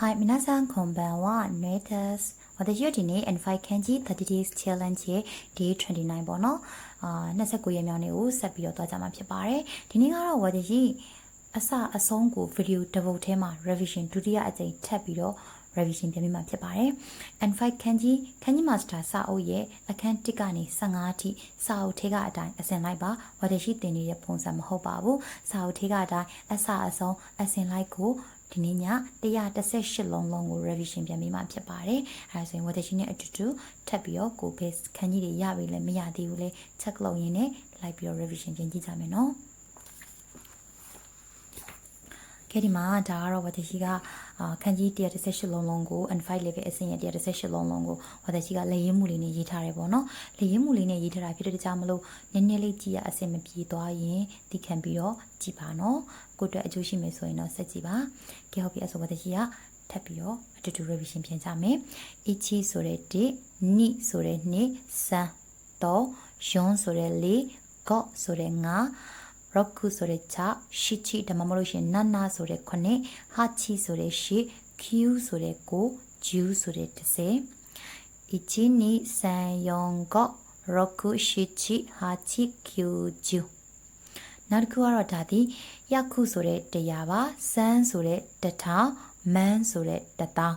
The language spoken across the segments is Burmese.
Hi, minasan konbanwa. Nuetas. 私တို့ဒီနေ့ N5 Kanji 30 Days Challenge ရဲ့ Day 29ပေါ့နော်။အာ29ရက်မြောက်နေ့ကိုဆက်ပြီးတော့သွားကြမှာဖြစ်ပါတယ်။ဒီနေ့ကတော့私အစအဆုံးကို video တစ်ပုဒ်ထဲမှာ revision ဒုတိယအကြိမ်ထပ်ပြီးတော့ revision ပြန်ပြီးမှဖြစ်ပါတယ်။ N5 Kanji Kanji Master စာအုပ်ရဲ့အခန်း1ကနေ15အထိစာအုပ်ထဲကအတိုင်းအစဉ်လိုက်ပါဝါဒရှိတင်နေတဲ့ပုံစံမဟုတ်ပါဘူး။စာအုပ်ထဲကအတိုင်းအစအဆုံးအစဉ်လိုက်ကို ဒီနေ့ည118လုံးလုံးကို revision ပြန်ပြီးမှဖြစ်ပါတယ်။အဲဒါဆိုရင်ဝတ်တရှိနဲ့အတူတူထပ်ပြီးတော့ကို base ခန်းကြီးတွေရပြီလဲမရသေးဘူးလဲ check လုပ်ရင်းနဲ့လိုက်ပြီးတော့ revision ပြန်ကြည့်ကြမယ်နော်။ ကဲဒီမှာဒါကတော့ဝတ်တရှိကအာခန်းကြီး118လုံးလုံးကို N5 level အဆင့်ရဲ့118လုံးလုံးကိုဝတ်တရှိကလေရင်မှုလေးနဲ့ရေးထားတယ်ပေါ့နော်။လေရင်မှုလေးနဲ့ရေးထားတာဖြစ်တဲ့ကြောင့်မလို့နည်းနည်းလေးကြည့်ရအဆင်မပြေသွားရင်ဒီခံပြီးတော့ကြည့်ပါနော်။ကိုယ့်အတွက်အကျိုးရှိမယ်ဆိုရင်တော့ဆက်ကြည့်ပါ။ကဲဟုတ်ပြီအဆိုဝတ်တရှိကထပ်ပြီးတော့အတူတူ revision ပြန်ကြမယ်။ ichi ဆိုတဲ့1 ni ဆိုတဲ့2 san တော့ yon ဆိုတဲ့4 go ဆိုတဲ့5 roku ဆိုတဲ့6 shichi ဒါမှမဟုတ်ရှင် nana ဆိုတဲ့9 hachi ဆိုတဲ့8 q ဆိုတဲ့9 ju ဆိုတဲ့10 ichi ni san yon go roku shichi hachi q ju နောက်တစ်ခုကတော့ဒါဒီယခုဆိုတဲ့တရားပါစန်းဆိုတဲ့တထောင်မန်းဆိုတဲ့တထောင်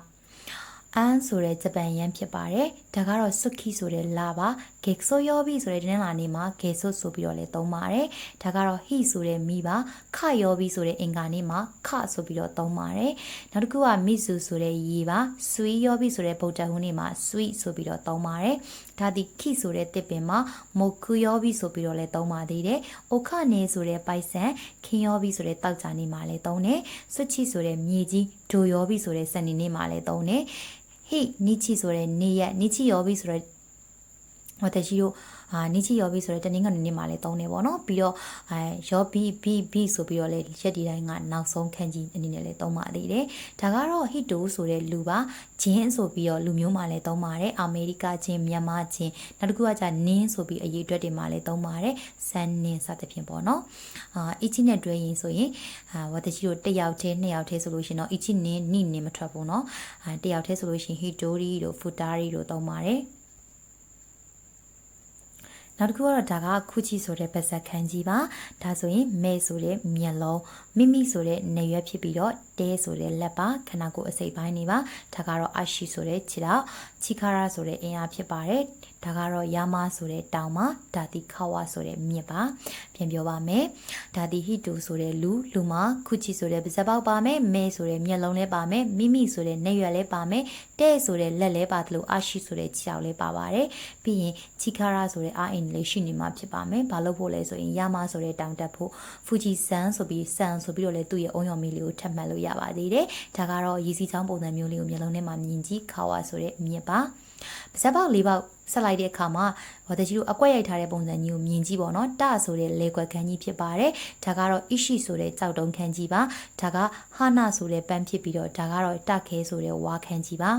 အန်းဆိုတဲ့ဂျပန်ယန်ဖြစ်ပါတယ်ဒါကတော့စုခိဆိုတဲ့လာပါဂေဆိုယောဘီဆိုတဲ့တင်းလာနေမှာဂေဆိုဆိုပြီးတော့လည်းသုံးပါတယ်ဒါကတော့ဟိဆိုတဲ့မိပါခယောဘီဆိုတဲ့အင်္ဂါနေမှာခဆိုပြီးတော့သုံးပါတယ်နောက်တစ်ခုကမိစုဆိုတဲ့ရေပါဆွီယောဘီဆိုတဲ့ဗုဒ္ဓဟူးနေမှာ sweet ဆိုပြီးတော့သုံးပါတယ်ဒါဒီခိဆိုတဲ့တစ်ပင်မှာမုတ်ခုယောဘီဆိုပြီးတော့လည်းသုံးပါသေးတယ်အိုခနေဆိုတဲ့ပိုက်ဆန်ခင်ယောဘီဆိုတဲ့တောက်ချာနေမှာလည်းသုံးတယ်ဆွချီဆိုတဲ့မြေကြီးဒိုယောဘီဆိုတဲ့စနေနေမှာလည်းသုံးတယ် ဟိနိချီဆိုတဲ့နေရက်နိချီယောဘီဆိုတဲ့私တို့ အာနိချီယောဘီဆိုတဲ့တနင်္ဂနွေနေ့မှာလည်းသုံးတယ်ပေါ့နော်ပြီးတော့အဲယောဘီဘီဘီဆိုပြီးတော့လည်းရက်ဒီတိုင်းကနောက်ဆုံးခန်းကြီးအနေနဲ့လည်းသုံးပါသေးတယ်ဒါကတော့ဟစ်တိုဆိုတဲ့လူပါဂျင်းဆိုပြီးတော့လူမျိုးမှာလည်းသုံးပါတယ်အမေရိကဂျင်းမြန်မာဂျင်းနောက်တစ်ခုကကြာနင်းဆိုပြီးအရေးအတွက်တွေမှာလည်းသုံးပါတယ်ဆန်နင်းစသဖြင့်ပေါ့နော်အာအီချီနဲ့တွဲရင်ဆိုရင်အာဝါတချီတို့တစ်ယောက်တည်းနှစ်ယောက်တည်းဆိုလို့ရှင်တော့အီချီနင်းနိနင်းမထွက်ဘူးနော်အာတစ်ယောက်တည်းဆိုလို့ရှင်ဟီတိုရီတို့ဖူတာရီတို့သုံးပါတယ် နောက်တစ်ခုကတော့ဒါကခုချီဆိုတဲ့ပါဇက်ခန်းကြီးပါဒါဆိုရင်မဲဆိုတဲ့မျက်လုံးမိမိဆိုတဲ့နေရွက်ဖြစ်ပြီးတော့ တဲဆိုတဲ့လက်ပါခန္ဓာကိုယ်အစိပ်ပိုင်းနေပါဒါကတော့အရှိဆိုတဲ့ခြေတော့ချီခါရာဆိုတဲ့အင်အားဖြစ်ပါတယ်ဒါကတော့ယာမဆိုတဲ့တောင်ပါဒါတိခဝါဆိုတဲ့မြစ်ပါပြန်ပြောပါမယ်ဒါတိဟီတူဆိုတဲ့လူလူမှာခုချီဆိုတဲ့ပါဇက်ပေါက်ပါမယ်မဲဆိုတဲ့မျက်လုံးလည်းပါမယ်မိမိဆိုတဲ့နေရွက်လည်းပါမယ်တဲဆိုတဲ့လက်လည်းပါတယ်လို့အရှိဆိုတဲ့ခြေထောက်လည်းပါပါတယ်ပြီးရင်ချီခါရာဆိုတဲ့အာအင်လေးရှိနေမှာဖြစ်ပါမယ်ဘာလို့ဖို့လဲဆိုရင်ယာမဆိုတဲ့တောင်တက်ဖို့ဖူဂျီဆန်ဆိုပြီးဆန်ဆိုပြီးတော့လေသူ့ရဲ့အုံရော်မီလေးကိုထပ်မှတ်လို့ရပါသေးတယ်ဒါကတော့ရေစီချောင်းပုံစံမျိုးလေးကိုမျက်လုံးထဲမှာမြင်ကြည့်ခါဝါဆိုတဲ့မြစ်ပါပါဇက်ပေါက်၄ပေါက်ဆက်လိုက်တဲ့အခါမှာဝတကြီးတို့အကွက်ရိုက်ထားတဲ့ပုံစံကြီးကိုမြင်ကြည့်ပေါ့နော်တဆိုတဲ့လေကွက်ခန်းကြီးဖြစ်ပါတယ်ဒါကတော့အရှိဆိုတဲ့ကြောက်တုံးခန်းကြီးပါဒါကဟာနာဆိုတဲ့ပန်းဖြစ်ပြီးတော့ဒါကတော့တခဲဆိုတဲ့ဝါခန်းကြီးပါ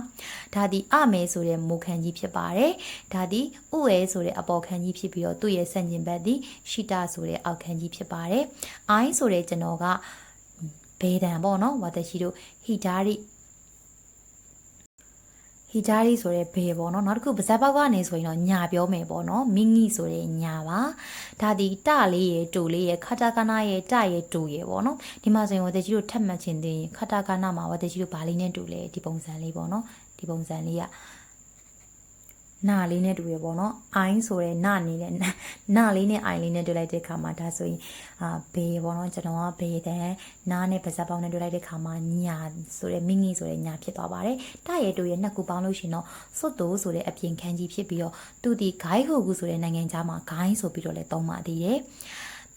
ဒါဒီအမဲဆိုတဲ့မိုးခန်းကြီးဖြစ်ပါတယ်ဒါဒီဥအဲဆိုတဲ့အပေါ်ခန်းကြီးဖြစ်ပြီးတော့သူ့ရဲ့ဆန့်ကျင်ဘက်ဒီရှိတာဆိုတဲ့အောက်ခန်းကြီးဖြစ်ပါတယ်အိုင်းဆိုတဲ့ကျွန်တော်က ဘေးဒံပေါ့နော်ဝါတရှိတို့ဟီတာရီဟီဂျာရီဆိုတဲ့ဘေပေါ့နော်နောက်တစ်ခုပါဇက်ပေါက်ကနေဆိုရင်တော့ညာပြောမယ်ပေါ့နော်မင်းကြီးဆိုတဲ့ညာပါဒါဒီတလေးရဲ့တူလေးရဲ့ခတာကနာရဲ့တရဲ့တူရဲ့ပေါ့နော်ဒီမှာဆိုရင်ဝတကြီးတို့ထပ်မှတ်ခြင်းတင်ခတာကနာမှာဝတကြီးတို့ဘာလေးနဲ့တူလဲဒီပုံစံလေးပေါ့နော်ဒီပုံစံလေးက နာလေးနဲ့တူရပေါ့နော်အိုင်းဆိုတဲ့နာနေနဲ့နာလေးနဲ့အိုင်းလေးနဲ့တွေ့လိုက်တဲ့ခါမှာဒါဆိုရင်အာဘေးပေါ့နော်ကျွန်တော်ကဘေးတဲ့နာနဲ့ပါဇက်ပေါင်းနဲ့တွေ့လိုက်တဲ့ခါမှာညာဆိုတဲ့မင်းကြီးဆိုတဲ့ညာဖြစ်သွားပါတယ်တရဲတူရဲ့နှစ်ခုပေါင်းလို့ရှင်တော့စွတ်တိုးဆိုတဲ့အပြင်ခန်းကြီးဖြစ်ပြီးတော့သူဒီဂိုင်းဟိုကူဆိုတဲ့နိုင်ငံခြားမှာဂိုင်းဆိုပြီးတော့လည်းသုံးပါသေးတယ်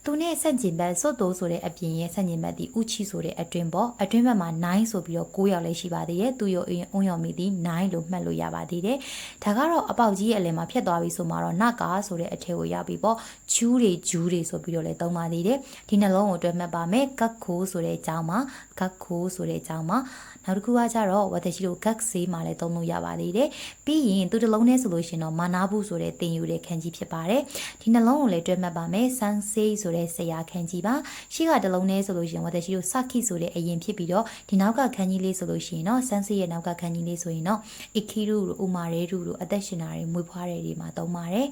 သူနဲ့ဆန့်ကျင်ဘက်စွတ်တိုးဆိုတဲ့အပြင်ရဲ့ဆန့်ကျင်ဘက်ဒီဥချီဆိုတဲ့အတွင်းပေါ့အတွင်းဘက်မှာ9ဆိုပြီးတော့9ရောက်လည်းရှိပါသေးတယ်သူရောအင်းအုံရော်မီဒီ9လို့မှတ်လို့ရပါသေးတယ်ဒါကတော့အပေါက်ကြီးရဲ့အလယ်မှာဖြတ်သွားပြီဆိုမှတော့နကာဆိုတဲ့အထက်ကိုရောက်ပြီပေါ့ဂျူးတွေဂျူးတွေဆိုပြီးတော့လည်းသုံးပါသေးတယ်ဒီနှလုံးကိုတွဲမှတ်ပါမယ်ကတ်ခိုးဆိုတဲ့အကြောင်းမှာကတ်ခိုးဆိုတဲ့အကြောင်းမှာ နောက်တစ်ခုကကြတော့ဝတရှိတို့ gag ဆေးမှာလည်းသုံးလို့ရပါသေးတယ်ပြီးရင်သူတစ်လုံးနဲ့ဆိုလို့ရှိရင်တော့မာနာဘူးဆိုတဲ့တင်ယူတဲ့ခန်းကြီးဖြစ်ပါတယ်ဒီနှလုံးကိုလည်းတွဲမှတ်ပါမယ်ဆန်းဆေးဆိုတဲ့ဆရာခန်းကြီးပါရှေ့ကတစ်လုံးနဲ့ဆိုလို့ရှိရင်ဝတရှိတို့စခိဆိုတဲ့အရင်ဖြစ်ပြီးတော့ဒီနောက်ကခန်းကြီးလေးဆိုလို့ရှိရင်တော့ဆန်းဆေးရဲ့နောက်ကခန်းကြီးလေးဆိုရင်တော့အခီရုတို့ဥမာရဲတို့တို့အသက်ရှင်တာတွေမွေးဖွားတဲ့တွေမှာသုံးပါတယ်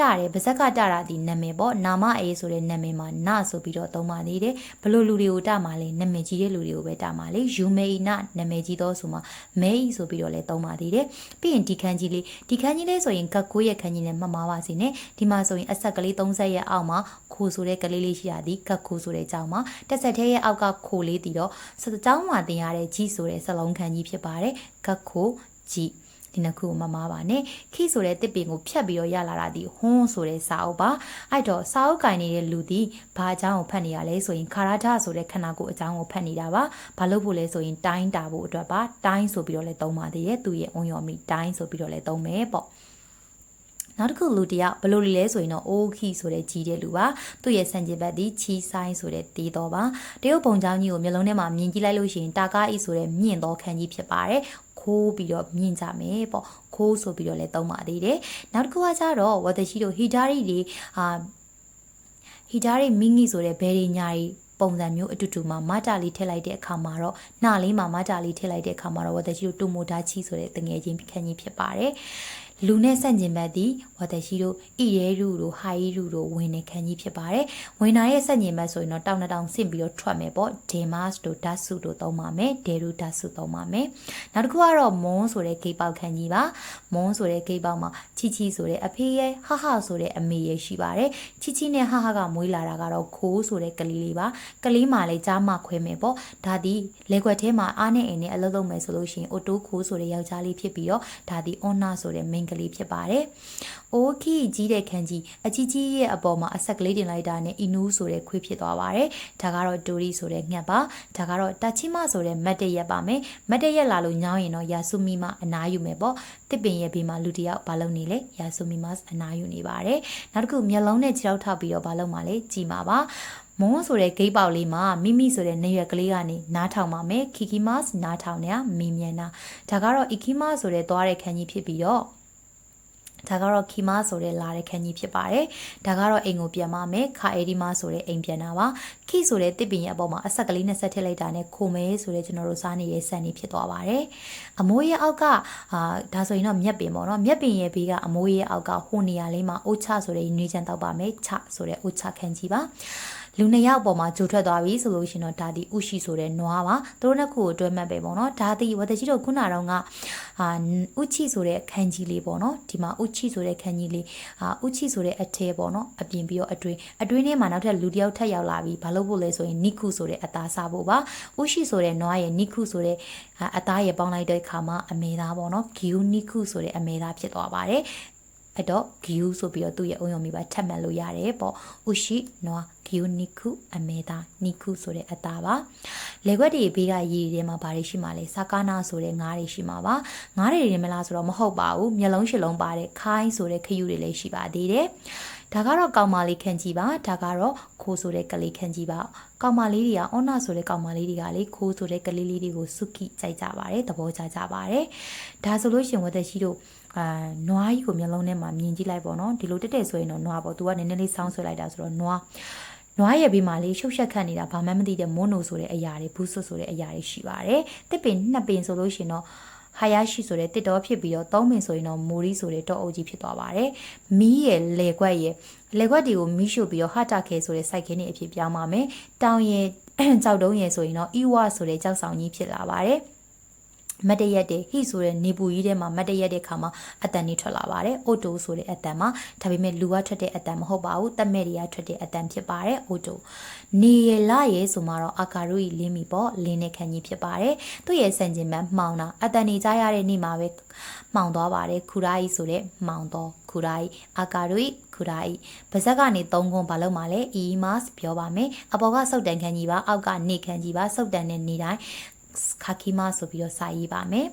တတယ်ပါဇက်ကတတာဒီနာမည်ပေါ့နာမအေးဆိုတဲ့နာမည်မှာနဆိုပြီးတော့သုံးပါသေးတယ်ဘလို့လူတွေကိုတမှာလဲနာမည်ကြီးတဲ့လူတွေကိုပဲတမှာလေယူမေイနနာမည်ကြီးတော့ဆိုမှမဲဤဆိုပြီးတော့လဲသုံးပါသေးတယ်ပြီးရင်ဒီခန်းကြီးလေးဒီခန်းကြီးလေးဆိုရင်ကတ်ကိုရဲ့ခန်းကြီးနဲ့မှတ်မှာပါစေနဲ့ဒီမှာဆိုရင်အဆက်ကလေး30ရဲ့အောက်မှာခိုဆိုတဲ့ကလေးလေးရှိရသည်ကတ်ခိုဆိုတဲ့အကြောင်းမှာတက်ဆက်သေးရဲ့အောက်ကခိုလေးတည်တော့စတဲ့ကြောင်းမှာတင်ရတဲ့ကြီးဆိုတဲ့စလုံးခန်းကြီးဖြစ်ပါတယ်ကတ်ခိုကြီး ဒီနှစ်ခုကိုမမားပါနဲ့ခိဆိုတဲ့တစ်ပင်ကိုဖြတ်ပြီးတော့ရလာတာဒီဟွန်းဆိုတဲ့စာအုပ်ပါအဲ့တော့စာအုပ်ကင်နေတဲ့လူဒီဘာအကြောင်းကိုဖတ်နေရလဲဆိုရင်ခါရထဆိုတဲ့ခန္ဓာကိုယ်အကြောင်းကိုဖတ်နေတာပါဘာလို့ဖို့လဲဆိုရင်တိုင်းတာဖို့အတွက်ပါတိုင်းဆိုပြီးတော့လည်းသုံးပါသေးတယ်သူရဲ့အုံရော်မီတိုင်းဆိုပြီးတော့လည်းသုံးမယ်ပေါ့နောက်တစ်ခုလူတယောက်ဘလို့လဲဆိုရင်တော့အိုးခီဆိုတဲ့ကြီးတဲ့လူပါသူ့ရဲ့စံကျင်ဘက်ဒီချီဆိုင်ဆိုတဲ့တီးတော်ပါတရုတ်ပုံချောင်းကြီးကိုမျိုးလုံးထဲမှာမြင်ကြည့်လိုက်လို့ရှိရင်တာကားအီဆိုတဲ့မြင့်တော်ခန်းကြီးဖြစ်ပါတယ် ခိုးပြီးတော့မြင်ကြမယ်ပေါ့ခိုးဆိုပြီးတော့လည်းသုံးပါသေးတယ်နောက်တစ်ခုကကျတော့ဝတရှိတို့ဟီတာရီတွေအာဟီတာရီမင်းကြီးဆိုတဲ့ဘယ်တွေညာရီပုံစံမျိုးအတူတူမှာမတာလေးထည့်လိုက်တဲ့အခါမှာတော့နှာလေးမှာမတာလေးထည့်လိုက်တဲ့အခါမှာတော့ဝတရှိတို့တူမိုတာချီဆိုတဲ့တငယ်ချင်းခန်းကြီးဖြစ်ပါတယ် လူနဲ့ဆန့်ကျင်ဘက်သည်ဝတရှိတို့ဣရဲရုတို့ဟာရီရုတို့ဝင်နေခန်းကြီးဖြစ်ပါတယ်။ဝင်နာရဲ့ဆန့်ကျင်ဘက်ဆိုရင်တော့တောင်းတောင်းဆင့်ပြီးတော့ထွက်မယ်ပေါ့။ဒေမတ်တို့ဓာတ်စုတို့သုံးပါမယ်။ဒေရုဓာတ်စုသုံးပါမယ်။နောက်တစ်ခုကတော့မွန်းဆိုတဲ့ဂိတ်ပေါက်ခန်းကြီးပါ။မွန်းဆိုတဲ့ဂိတ်ပေါက်မှာချီချီဆိုတဲ့အဖေရဲ့ဟဟဆိုတဲ့အမေရဲ့ရှိပါတယ်။ချီချီနဲ့ဟဟကမွေးလာတာကတော့ခိုးဆိုတဲ့ကလေးလေးပါ။ကလေးမှလည်းကြားမခွဲမယ်ပေါ့။ဒါဒီလက်ွက်ထဲမှာအားနဲ့အိမ်နဲ့အလုပ်လုပ်မယ်ဆိုလို့ရှိရင်အိုတိုခိုးဆိုတဲ့ယောက်ျားလေးဖြစ်ပြီးတော့ဒါဒီအွန်နာဆိုတဲ့မိန်းကလေးဖြစ်ပါတယ်။အိုခီကြီးတဲ့ခန်းကြီးအကြီးကြီးရဲ့အပေါ်မှာအဆက်ကလေးတင်လိုက်တာနဲ့အီနူးဆိုတဲ့ခွေးဖြစ်သွားပါတယ်။ဒါကတော့ဒိုရီဆိုတဲ့ငှက်ပါ။ဒါကတော့တာချီမဆိုတဲ့မတ်တရက်ပါမယ်။မတ်တရက်လာလို့ညောင်းရင်တော့ယာဆုမီမအနားယူမယ်ပေါ့။တစ်ပင်ရဲ့ဘေးမှာလူတယောက်ဘာလုပ်နေလဲယာဆုမီမအနားယူနေပါတယ်။နောက်တစ်ခုမျက်လုံးနဲ့ခြေထောက်ထောက်ပြီးတော့ဘာလုပ်မှလဲကြည်မှာပါ။မွန်းဆိုတဲ့ဂိတ်ပေါက်လေးမှာမိမိဆိုတဲ့နေရွက်ကလေးကနေနားထောင်ပါမယ်ခီကီမတ်နားထောင်နေရမီမြန်နာဒါကတော့အီကီမဆိုတဲ့သွားတဲ့ခန်းကြီးဖြစ်ပြီးတော့ ဒါကတော့ခီမာဆိုတဲ့လာတဲ့ခန်းကြီးဖြစ်ပါတယ်။ဒါကတော့အိမ်ကိုပြန်မမယ်။ခါအေဒီမာဆိုတဲ့အိမ်ပြန်တာပါ။ခီဆိုတဲ့တစ်ပင်ရဲ့အပေါ်မှာအဆက်ကလေးနဲ့ဆက်ထည့်လိုက်တာနဲ့ခိုမဲဆိုတဲ့ကျွန်တော်တို့စားနေတဲ့ဆန်နေဖြစ်သွားပါတယ်။အမိုးရဲ့အောက်ကအာဒါဆိုရင်တော့မြက်ပင်ပေါ့နော်။မြက်ပင်ရဲ့ဘေးကအမိုးရဲ့အောက်ကဟိုနေရာလေးမှာအိုချဆိုတဲ့ညွှန်ချန်တောက်ပါမယ်။ချဆိုတဲ့အိုချခန်းကြီးပါ။ လူနှစ်ယောက်ပေါ်မှာဂျိုထွက်သွားပြီဆိုလို့ရှိရင်တော့ဒါဒီဥရှိဆိုတဲ့နွားပါသူတို့နှစ်ခုကိုတွဲမှတ်ပဲပေါ့နော်ဒါဒီဝတကြီးတို့ခုနကတော့ကအာဥချိဆိုတဲ့ခန်းကြီးလေးပေါ့နော်ဒီမှာဥချိဆိုတဲ့ခန်းကြီးလေးအာဥချိဆိုတဲ့အထဲပေါ့နော်အပြင်ပြီးတော့အတွင်းအတွင်းထဲမှာနောက်ထပ်လူတစ်ယောက်ထပ်ရောက်လာပြီဘာလို့ဖို့လဲဆိုရင်နိခုဆိုတဲ့အသားစားဖို့ပါဥရှိဆိုတဲ့နွားရဲ့နိခုဆိုတဲ့အသားရဲ့ပေါင်းလိုက်တဲ့အခါမှာအမေသားပေါ့နော်ဂီယူနိခုဆိုတဲ့အမေသားဖြစ်သွားပါတယ် အဲ့တော့ဂီယူဆိုပြီးတော့သူ့ရဲ့အုံယုံမိပါထပ်မှတ်လို့ရတယ်ပေါ့ဥရှိနွားဂီယူနိခုအမေသားနိခုဆိုတဲ့အသားပါလေခွက်တွေဘေးကရေတွေမှာဘာတွေရှိမှလဲစာကာနာဆိုတဲ့ငါးတွေရှိမှာပါငါးတွေတွေမလားဆိုတော့မဟုတ်ပါဘူးမျက်လုံးရှစ်လုံးပါတဲ့ခိုင်းဆိုတဲ့ခရုတွေလည်းရှိပါသေးတယ် ဒါကတော့ကောင်မလေးခန့်ကြီးပါဒါကတော့ခိုးဆိုတဲ့ကလေးခန့်ကြီးပါကောင်မလေးတွေကအော်နာဆိုတဲ့ကောင်မလေးတွေကလေခိုးဆိုတဲ့ကလေးလေးတွေကိုစုခိကြိုက်ကြပါတယ်သဘောကျကြပါတယ်ဒါဆိုလို့ရှိရင်ဝသက်ရှိတို့အာနွားကြီးကိုမျက်လုံးထဲမှာမြင်ကြည့်လိုက်ပေါ့နော်ဒီလိုတက်တက်ဆိုရင်တော့နွားပေါ့သူကနည်းနည်းလေးစောင်းဆွဲလိုက်တာဆိုတော့နွားနွားရဲ့ဘေးမှာလေးရှုပ်ရှက်ခတ်နေတာဘာမှမသိတဲ့မွန်းနိုဆိုတဲ့အရာတွေဘူးဆွတ်ဆိုတဲ့အရာတွေရှိပါတယ်တစ်ပင်နှစ်ပင်ဆိုလို့ရှိရင်တော့ ဟာယာရှိဆိုတဲ့တစ်တော်ဖြစ်ပြီးတော့သုံးပင်ဆိုရင်တော့မိုရီဆိုတဲ့တော့အုပ်ကြီးဖြစ်သွားပါတယ်မီးရဲ့လေခွက်ရဲ့လေခွက်တွေကိုမီးရှို့ပြီးတော့ဟာတာခဲဆိုတဲ့စိုက်ခင်းတွေအဖြစ်ပြောင်းပါမယ်တောင်ရဲ့ကြောက်တုံးရဲ့ဆိုရင်တော့အီဝါဆိုတဲ့ကြောက်ဆောင်ကြီးဖြစ်လာပါတယ် မတ်တရက်တဲ့ဟိဆိုတဲ့နေပူကြီးထဲမှာမတ်တရက်တဲ့ခါမှာအတန်ကြီးထွက်လာပါတယ်။အိုတိုဆိုတဲ့အတန်မှာဒါပေမဲ့လူကထွက်တဲ့အတန်မဟုတ်ပါဘူး။တက်မဲ့တွေကထွက်တဲ့အတန်ဖြစ်ပါတယ်။အိုတိုနေရလာရဲဆိုမှတော့အာကာရုကြီးလင်းပြီပေါ့လင်းတဲ့ခန်းကြီးဖြစ်ပါတယ်။သူ့ရဲ့ဆန်ကျင်ဘတ်မှောင်တာအတန်နေကြရတဲ့နေ့မှာပဲမှောင်သွားပါတယ်။ခူရာကြီးဆိုတဲ့မှောင်တော့ခူရာကြီးအာကာရုကြီးခူရာကြီးပါဇက်ကနေ၃ခွန်းဘာလို့မှလဲအီမတ်ပြောပါမယ်။အပေါ်ကစုတ်တန်ခန်းကြီးပါအောက်ကနေခန်းကြီးပါစုတ်တန်တဲ့နေတိုင်း ခါခီမာဆိုပြီးတော့စာရေးပါမယ်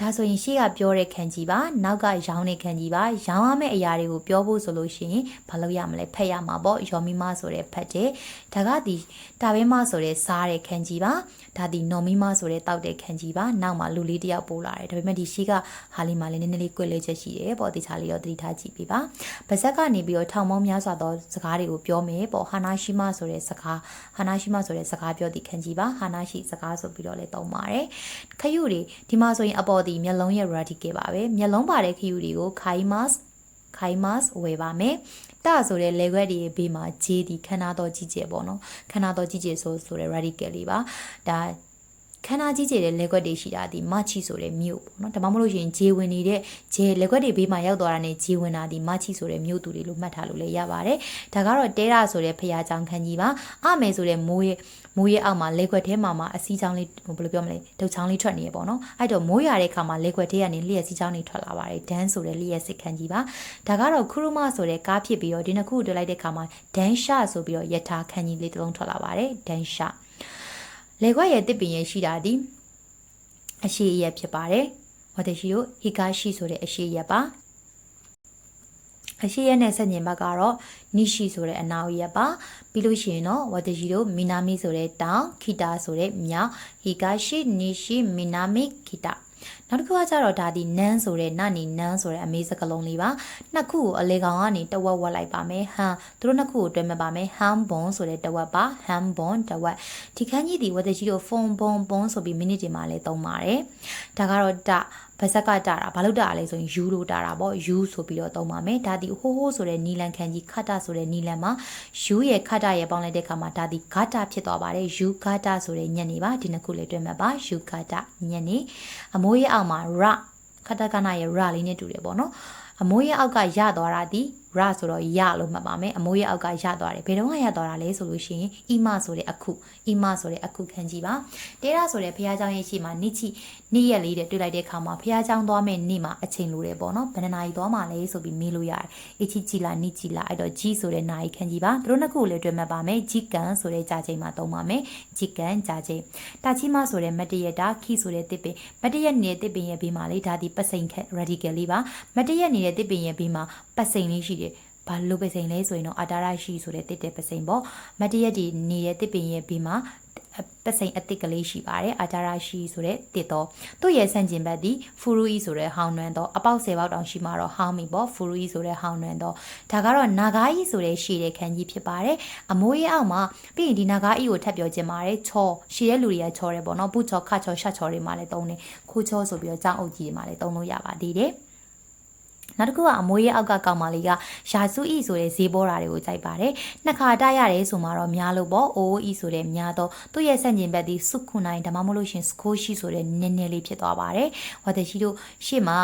ဒါဆိုရင်ရှေ့ကပြောတဲ့ခံကြီးပါနောက်ကရောင်းတဲ့ခံကြီးပါရောင်းရမယ့်အရာတွေကိုပြောဖို့ဆိုလို့ရှိရင်ဘာလို့ရမလဲဖက်ရမှာပေါ့ယော်မီမဆိုတဲ့ဖက်တဲ့ဒါကဒီတာဘဲမဆိုတဲ့စားတဲ့ခံကြီးပါဒါဒီနော်မီမဆိုတဲ့တောက်တဲ့ခံကြီးပါနောက်မှာလူလေးတစ်ယောက်ပို့လာတယ်ဒါပေမဲ့ဒီရှေ့ကဟာလီမာလေးနည်းနည်းလေးကွက်လေးချက်ရှိတယ်ပေါ့ဒီချာလေးတော့သတိထားကြည့်ပေးပါပါဇက်ကနေပြီးတော့ထောင်ပေါင်းများစွာသောစကားတွေကိုပြောမယ်ပေါ့ဟာနာရှိမဆိုတဲ့စကားဟာနာရှိမဆိုတဲ့စကားပြောသည့်ခံကြီးပါဟာနာရှိစကားဆိုပြီးတော့လည်းသုံးပါတယ်ခရုတွေဒီမှာဆိုရင်အပေါ်ဒီမျက်လုံးရဲ့ radical ပါပဲမျက်လုံးပါတဲ့ခရုတွေကို kaimas kaimas ဝယ်ပါမယ်တဆိုတဲ့ level တွေဘေးမှာ J ဒီခန္ဓာတော်ကြီးကျယ်ပေါ့နော်ခန္ဓာတော်ကြီးကျယ်ဆိုဆိုတဲ့ radical လေးပါဒါခန္ဓာကြီးကျယ်တဲ့လက်ကွက်တွေရှိတာဒီမချီဆိုတဲ့မြို့ပေါ့နော်ဒါမှမဟုတ်ရင်ဂျေဝင်နေတဲ့ဂျေလက်ကွက်တွေဘေးမှာရောက်သွားတာနဲ့ဂျေဝင်တာဒီမချီဆိုတဲ့မြို့သူတွေလို့မှတ်ထားလို့လည်းရပါတယ်ဒါကတော့တဲရဆိုတဲ့ဖရာကြောင်ခန်းကြီးပါအမယ်ဆိုတဲ့မိုးရဲ့ မိုးရဲ့အောက်မှာလက်ကွက်ထဲမှာမှာအစီးချောင်းလေးဘယ်လိုပြောမလဲဒုတ်ချောင်းလေးထွက်နေရပေါ့နော်အဲ့တော့မိုးရတဲ့ခါမှာလက်ကွက်ထဲကနေလျှက်စီးချောင်းလေးထွက်လာပါတယ်ဒန်းဆိုတဲ့လျှက်စစ်ခန်းကြီးပါဒါကတော့ခရုမဆိုတဲ့ကားဖြစ်ပြီးတော့ဒီနှစ်ခုတွေ့လိုက်တဲ့ခါမှာဒန်းရှဆိုပြီးတော့ယထာခန်းကြီးလေးတစ်လုံးထွက်လာပါတယ်ဒန်းရှလေခွက်ရဲ့တစ်ပင်ရဲ့ရှိတာဒီအရှိရက်ဖြစ်ပါတယ်ဝတ်တရှိတို့ဟီကာရှိဆိုတဲ့အရှိရက်ပါ အရှိရက်နဲ့ဆက်ညင်ဘက်ကတော့နိရှိဆိုတဲ့အနာဝရက်ပါပြီးလို့ရှိရင်တော့ဝတ်တရှိတို့မီနာမီဆိုတဲ့တောင်ခိတာဆိုတဲ့မြောက်ဟီကာရှိနိရှိမီနာမီခိတာနောက်တစ်ခုကကျတော့ဒါဒီနန်းဆိုတဲ့နနီနန်းဆိုတဲ့အမေးစကလုံးလေးပါနှစ်ခုကိုအလေကောင်ကနေတဝက်ဝက်လိုက်ပါမယ်ဟမ်သူတို့နှစ်ခုကိုတွဲမဲ့ပါမယ်ဟမ်ဘွန်ဆိုတဲ့တဝက်ပါဟမ်ဘွန်တဝက်ဒီခန်းကြီးဒီဝတ်တကြီးတို့ဖုန်ဘွန်ဘွန်ဆိုပြီးမိနစ်တွေမှာလည်းသုံးပါတယ်ဒါကတော့တ ဗဇက်ကတာတာဘာလို့တာလဲဆိုရင်ယူလို့တာတာပေါ့ယူဆိုပြီးတော့သုံးပါမယ်ဒါဒီဟိုးဟိုးဆိုတဲ့နီလန်ခန်းကြီးခတ်တာဆိုတဲ့နီလန်မှာယူရဲ့ခတ်တာရဲ့ပေါင်းလိုက်တဲ့အခါမှာဒါဒီဂါတာဖြစ်သွားပါတယ်ယူဂါတာဆိုတဲ့ညနေပါဒီနှစ်ခုလေးတွဲမဲ့ပါယူဂါတာညနေအမိုးရဲ့အောက်မှာရခတကနာရဲ့ရလေးနဲ့တူတယ်ပေါ့နော်အမိုးရဲ့အောက်ကရသွားတာဒီ ရဆိုတော့ရလို့မှတ်ပါမယ်အမိုးရဲ့အောက်ကရသွားတယ်ဘယ်တော့မှရသွားတာလဲဆိုလို့ရှိရင်အီမဆိုတဲ့အခုအီမဆိုတဲ့အခုခန်းကြီးပါတေရာဆိုတဲ့ဘုရားကျောင်းရဲ့ရှိမှာနိချိနေ့ရက်လေးတဲ့တွေ့လိုက်တဲ့အခါမှာဘုရားကျောင်းသွားမယ့်နေ့မှာအချိန်လိုတယ်ပေါ့နော်ဘယ်နှနာရီသွားမှာလဲဆိုပြီးမေးလို့ရတယ်အချီချီလာနိချိလာအဲ့တော့ဂျီဆိုတဲ့နာရီခန်းကြီးပါသူတို့နှစ်ခုကိုလည်းတွေ့မှတ်ပါမယ်ဂျီကန်ဆိုတဲ့ကြာချိန်မှာသုံးပါမယ်ဂျီကန်ကြာချိန်တာချီမဆိုတဲ့မတရတာခီဆိုတဲ့တစ်ပင်မတရက်နေတဲ့တစ်ပင်ရဲ့ဘေးမှာလေဒါဒီပစိန်ခက် radical လေးပါမတရက်နေတဲ့တစ်ပင်ရဲ့ဘေးမှာပစိန်လေးရှိတယ်ဘာလို့ပစိန်လဲဆိုရင်တော့အာတာရရှိဆိုတဲ့တစ်တဲ့ပစိန်ပေါ့မတရက်ဒီနေတဲ့တစ်ပင်ရဲ့ဘေးမှာပစိန်အစ်စ်ကလေးရှိပါတယ်အာတာရရှိဆိုတဲ့တစ်တော့သူ့ရဲ့ဆန့်ကျင်ဘက်ဒီဖူရူအီဆိုတဲ့ဟောင်းနွမ်းတော့အပေါက်10ပေါက်တောင်ရှိမှာတော့ဟောင်းမီပေါ့ဖူရူအီဆိုတဲ့ဟောင်းနွမ်းတော့ဒါကတော့နာဂါအီဆိုတဲ့ရှည်တဲ့ခန်းကြီးဖြစ်ပါတယ်အမိုးရဲ့အောက်မှာပြီးရင်ဒီနာဂါအီကိုထပ်ပြောခြင်းပါတယ်ချောရှည်တဲ့လူတွေကချောတယ်ပေါ့နော်ပူချောခချောရှတ်ချောတွေမှာလည်းတုံးတယ်ခိုးချောဆိုပြီးတော့ကြောင်းအုပ်ကြီးတွေမှာလည်းတုံးလို့ရပါသေးတယ် နောက်တစ်ခုကအမွေးရဲ့အောက်ကကောင်မလေးကယာစုဤဆိုတဲ့ဈေးပေါ်တာတွေကိုကြိုက်ပါတယ်နှစ်ခါတရတယ်ဆိုမှတော့များလို့ပေါ့အိုးဤဆိုတဲ့များတော့သူ့ရဲ့ဆန့်ကျင်ဘက်ဒီစုခုနိုင်ဒါမှမဟုတ်လို့ရှင်စကိုရှိဆိုတဲ့နည်းနည်းလေးဖြစ်သွားပါတယ်ဝတ်တရှိတို့ရှေ့မှာ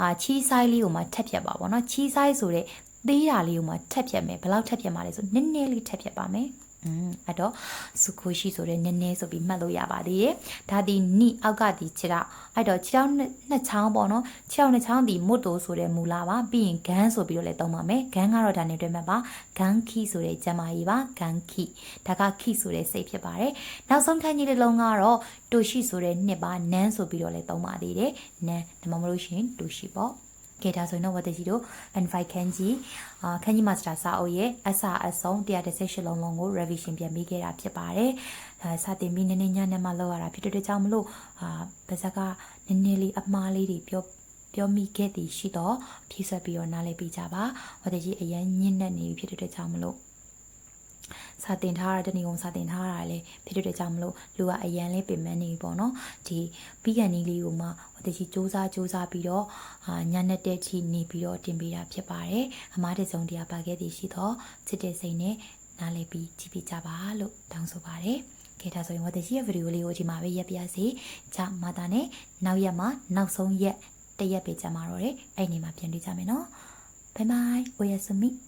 အာချီးဆိုင်လေးကိုမှထက်ဖြတ်ပါပေါ့နော်ချီးဆိုင်ဆိုတဲ့သေးတာလေးကိုမှထက်ဖြတ်မယ်ဘယ်လောက်ထက်ဖြတ်မှာလဲဆိုနည်းနည်းလေးထက်ဖြတ်ပါမယ် อืมအဲ့တော့စုခိုရှိဆိုတဲ့နည်းနည်းဆိုပြီးမှတ်လို့ရပါသေးတယ်။ဒါဒီနိအောက်ကဒီခြေထောက်အဲ့တော့ခြေထောက်နှစ်ချောင်းပေါ့နော်။ခြေထောက်နှစ်ချောင်းဒီမွတ်တိုဆိုတဲ့မူလာပါပြီးရင်ဂန်းဆိုပြီးတော့လည်းသုံးပါမယ်။ဂန်းကတော့ဒါနဲ့တွဲမှတ်ပါ။ဂန်းခီဆိုတဲ့ကျမကြီးပါ။ဂန်းခီဒါကခီဆိုတဲ့စိတ်ဖြစ်ပါတယ်။နောက်ဆုံးခန်းကြီးလေးလုံးကတော့တိုရှိဆိုတဲ့နှစ်ပါနန်းဆိုပြီးတော့လည်းသုံးပါသေးတယ်။နန်းဒါမှမဟုတ်ရှင်တိုရှိပေါ့။ ကဲဒါဆိုရင်တော့ဝတ်တကြီးတို့ N5 ခန်းကြီးအာခန်းကြီး master စာအုပ်ရဲ့အစအဆုံး118လုံးလုံးကို revision ပြန်ပေးခဲ့တာဖြစ်ပါတယ်။အဲစတင်ပြီးနည်းနည်းညနေမှလောက်ရတာဖြစ်တဲ့ကြောင့်မလို့အာပါဇက်ကနည်းနည်းလေးအမှားလေးတွေပြောပြောမိခဲ့သည်ရှိတော့ဖြည့်ဆွက်ပြီးတော့နားလည်ပေးကြပါ။ဝတ်တကြီးအရင်ညင်းနေနေဖြစ်တဲ့ကြောင့်မလို့ စာတင်ထားတာတနည်းကုန်စာတင်ထားတာလေဖြစ်တဲ့ကြောင့်မလို့လူကအရန်လေးပင်ပန်းနေပြီပေါ့နော်ဒီပြီးကန်လေးလေးကိုမှဟိုတကြီးစူးစမ်းစူးစမ်းပြီးတော့အာညနေတဲ့ချီနေပြီးတော့တင်ပေးတာဖြစ်ပါတယ်အမားတစုံတရာပါခဲ့သည်ရှိတော့ချစ်တဲ့စိတ်နဲ့နားလည်ပြီးကြည့်ပေးကြပါလို့တောင်းဆိုပါတယ်ခေတာဆိုရင်ဝတ်တကြီးရဲ့ဗီဒီယိုလေးကိုဒီမှာပဲရပ်ပြစေ။ဂျမာတာနဲ့နောက်ရက်မှာနောက်ဆုံးရက်တရက်ပဲကြာမှာတော့တယ်။အဲ့ဒီမှာပြန်တွေ့ကြမယ်နော်။ဘိုင်ဘိုင်။အိုယာဆမီ။